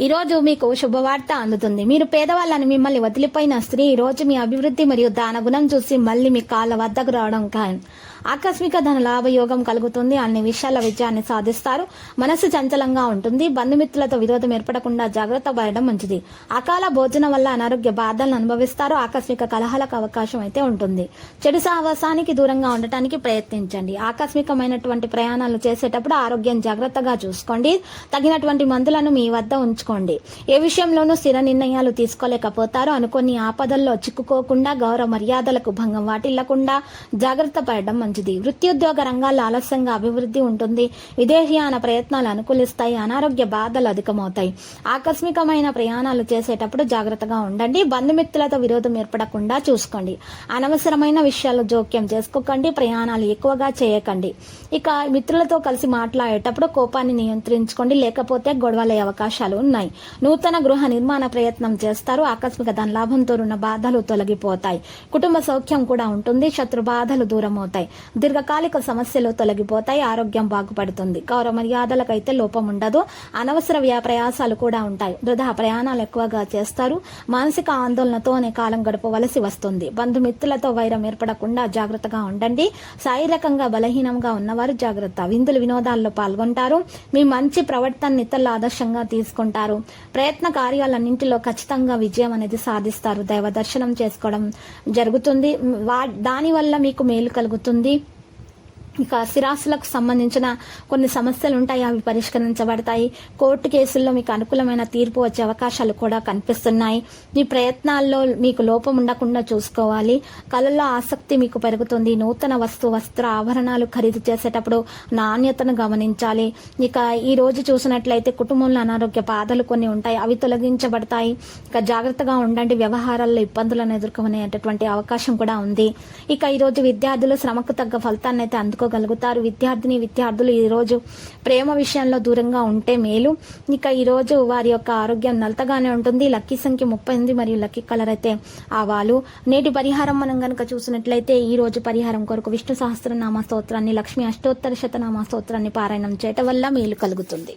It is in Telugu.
ఈరోజు మీకు శుభవార్త అందుతుంది. మీరు పేదవాళ్ళని మిమ్మల్ని వదిలిపోయిన స్త్రీ ఈరోజు రోజు మీ అభివృద్ధి మరియు దాన గుణం చూసి మళ్ళీ మీ కాళ్ళ వద్దకు రావడం ఖాయం. ఆకస్మిక ధన లాభ యోగం కలుగుతుంది. అన్ని విషయాల విజయాన్ని సాధిస్తారు. మనసు చంచలంగా ఉంటుంది. బంధుమిత్రులతో విరోధం ఏర్పడకుండా జాగ్రత్త పడడం మంచిది. అకాల భోజనం వల్ల అనారోగ్య బాధలను అనుభవిస్తారు. ఆకస్మిక కలహాలకు అవకాశం అయితే ఉంటుంది. చెడు సాహసానికి దూరంగా ఉండటానికి ప్రయత్నించండి. ఆకస్మికమైనటువంటి ప్రయాణాలు చేసేటప్పుడు ఆరోగ్యం జాగ్రత్తగా చూసుకోండి. తగినటువంటి మందులను మీ వద్ద ఉంచుకోండి. ఏ విషయంలోనూ స్థిర నిర్ణయాలు తీసుకోలేకపోతారో అనుకొని ఆపదల్లో చిక్కుకోకుండా గౌరవ మర్యాదలకు భంగం వాటిల్లకుండా జాగ్రత్త పడడం మంచిది. వృత్తిఉద్యోగ రంగాల్లో ఆలస్యంగా అభివృద్ధి ఉంటుంది. విదేశీయాన ప్రయత్నాలు అనుకూలిస్తాయి. అనారోగ్య బాధలు అధికమవుతాయి. ఆకస్మికమైన ప్రయాణాలు చేసేటప్పుడు జాగ్రత్తగా ఉండండి. బంధుమిత్రులతో విరోధం ఏర్పడకుండా చూసుకోండి. అనవసరమైన విషయాలు జోక్యం చేసుకోకండి. ప్రయాణాలు ఎక్కువగా చేయకండి. ఇక మిత్రులతో కలిసి మాట్లాడేటప్పుడు కోపాన్ని నియంత్రించుకోండి. లేకపోతే గొడవలయ్యే అవకాశాలు ఉన్నాయి. నూతన గృహ నిర్మాణ ప్రయత్నం చేస్తారు. ఆకస్మిక దాని లాభంతో ఉన్న బాధలు తొలగిపోతాయి. కుటుంబ సౌఖ్యం కూడా ఉంటుంది. శత్రు బాధలు దూరం అవుతాయి దీర్ఘకాలిక సమస్యలు తొలగిపోతాయి. ఆరోగ్యం బాగుపడుతుంది. గౌరవ మర్యాదలకైతే లోపం ఉండదు. అనవసర ప్రయాసాలు కూడా ఉంటాయి. వృధా ప్రయాణాలు ఎక్కువగా చేస్తారు. మానసిక ఆందోళనతోనే కాలం గడపవలసి వస్తుంది. బంధుమిత్రులతో వైరం ఏర్పడకుండా జాగ్రత్తగా ఉండండి. శారీరకంగా బలహీనంగా ఉన్నవారు జాగ్రత్త. విందులు వినోదాల్లో పాల్గొంటారు. మీ మంచి ప్రవర్తన ఇతరుల ఆదర్శంగా తీసుకుంటారు. ప్రయత్న కార్యాలన్నింటిలో ఖచ్చితంగా విజయం అనేది సాధిస్తారు. దైవ దర్శనం చేసుకోవడం జరుగుతుంది. వా దానివల్ల మీకు మేలు కలుగుతుంది. ఇక స్థిరాస్తులకు సంబంధించిన కొన్ని సమస్యలు ఉంటాయి అవి పరిష్కరించబడతాయి. కోర్టు కేసుల్లో మీకు అనుకూలమైన తీర్పు వచ్చే అవకాశాలు కూడా కనిపిస్తున్నాయి. మీ ప్రయత్నాల్లో మీకు లోపం ఉండకుండా చూసుకోవాలి. కళల్లో ఆసక్తి మీకు పెరుగుతుంది. నూతన వస్తు వస్త్ర ఆభరణాలు ఖరీదు చేసేటప్పుడు నాణ్యతను గమనించాలి. ఇక ఈ రోజు చూసినట్లయితే కుటుంబంలో అనారోగ్య బాధలు కొన్ని ఉంటాయి. అవి తొలగించబడతాయి. ఇక జాగ్రత్తగా ఉండండి. వ్యవహారాల్లో ఇబ్బందులను ఎదుర్కొనేటటువంటి అవకాశం కూడా ఉంది. ఇక ఈ రోజు విద్యార్థులు శ్రమకు తగ్గ ఫలితాన్ని అయితే అందుకో అందుకోగలుగుతారు విద్యార్థిని విద్యార్థులు ఈరోజు ప్రేమ విషయంలో దూరంగా ఉంటే మేలు. ఇక ఈరోజు వారి యొక్క ఆరోగ్యం నలతగానే ఉంటుంది. లక్కీ సంఖ్య ముప్పై ఎనిమిది మరియు లక్కీ కలర్ అయితే ఆవాలు నేటి పరిహారం మనం కనుక చూసినట్లయితే ఈ రోజు పరిహారం కొరకు విష్ణు సహస్రనామ స్తోత్రాన్ని లక్ష్మి అష్టోత్తర శతనామ స్తోత్రాన్ని పారాయణం చేయటం వల్ల మేలు కలుగుతుంది.